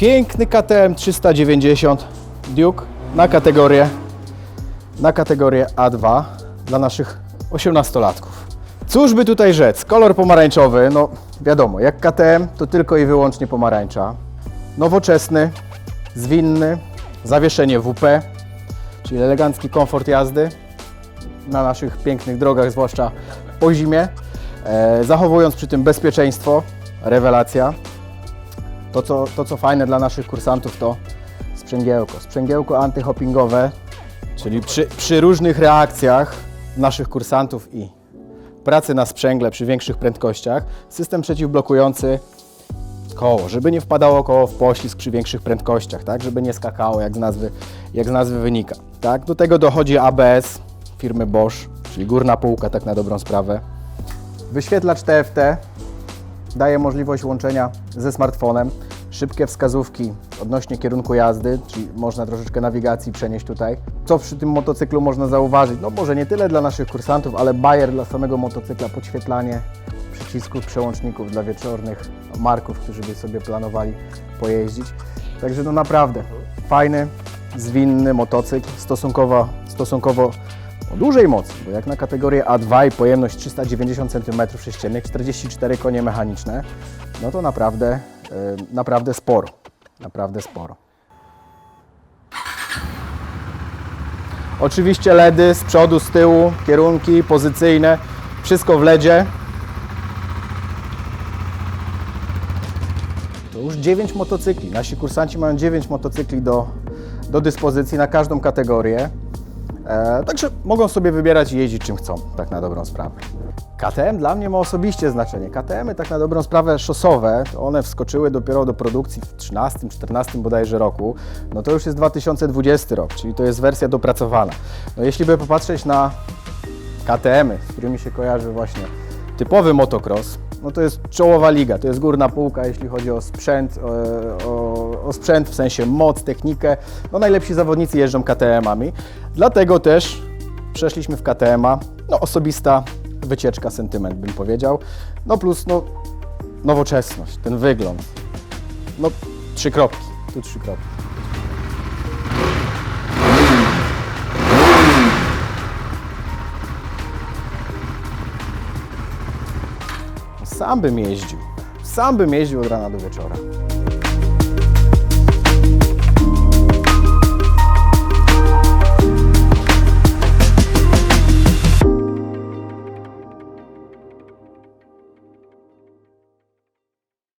Piękny KTM 390 Duke na kategorię, na kategorię A2 dla naszych 18-latków. Cóż by tutaj rzec? Kolor pomarańczowy, no wiadomo, jak KTM to tylko i wyłącznie pomarańcza. Nowoczesny, zwinny, zawieszenie WP, czyli elegancki komfort jazdy na naszych pięknych drogach, zwłaszcza po zimie, e, zachowując przy tym bezpieczeństwo, rewelacja. To co, to, co fajne dla naszych kursantów, to sprzęgiełko. Sprzęgiełko antyhoppingowe, czyli przy, przy różnych reakcjach naszych kursantów i pracy na sprzęgle przy większych prędkościach, system przeciwblokujący koło, żeby nie wpadało koło w poślizg przy większych prędkościach, tak, żeby nie skakało, jak z nazwy, jak z nazwy wynika. Tak, do tego dochodzi ABS firmy Bosch, czyli górna półka, tak na dobrą sprawę. Wyświetlacz TFT daje możliwość łączenia ze smartfonem, szybkie wskazówki odnośnie kierunku jazdy, czyli można troszeczkę nawigacji przenieść tutaj. Co przy tym motocyklu można zauważyć? No może nie tyle dla naszych kursantów, ale bajer dla samego motocykla, podświetlanie przycisków, przełączników dla wieczornych marków, którzy by sobie planowali pojeździć. Także no naprawdę fajny, zwinny motocykl, stosunkowo, stosunkowo o dużej mocy, bo jak na kategorię A2 i pojemność 390 cm3, 44 konie mechaniczne, no to naprawdę, yy, naprawdę sporo, naprawdę sporo. Oczywiście LEDy z przodu, z tyłu, kierunki pozycyjne, wszystko w LEDzie. To już 9 motocykli. Nasi kursanci mają 9 motocykli do, do dyspozycji na każdą kategorię. E, także mogą sobie wybierać i jeździć czym chcą, tak na dobrą sprawę. KTM dla mnie ma osobiście znaczenie. KTM-y tak na dobrą sprawę szosowe, one wskoczyły dopiero do produkcji w 13-14 bodajże roku. No to już jest 2020 rok, czyli to jest wersja dopracowana. No jeśli by popatrzeć na KTM-y, z którymi się kojarzy właśnie typowy motocross, no to jest czołowa liga, to jest górna półka, jeśli chodzi o sprzęt, o, o, sprzęt w sensie moc, technikę. No najlepsi zawodnicy jeżdżą KTM-ami, dlatego też przeszliśmy w KTM-a. No osobista wycieczka, sentyment bym powiedział. No plus no, nowoczesność, ten wygląd. No trzy kropki, tu trzy kropki. Sam bym jeździł. Sam bym jeździł od rana do wieczora.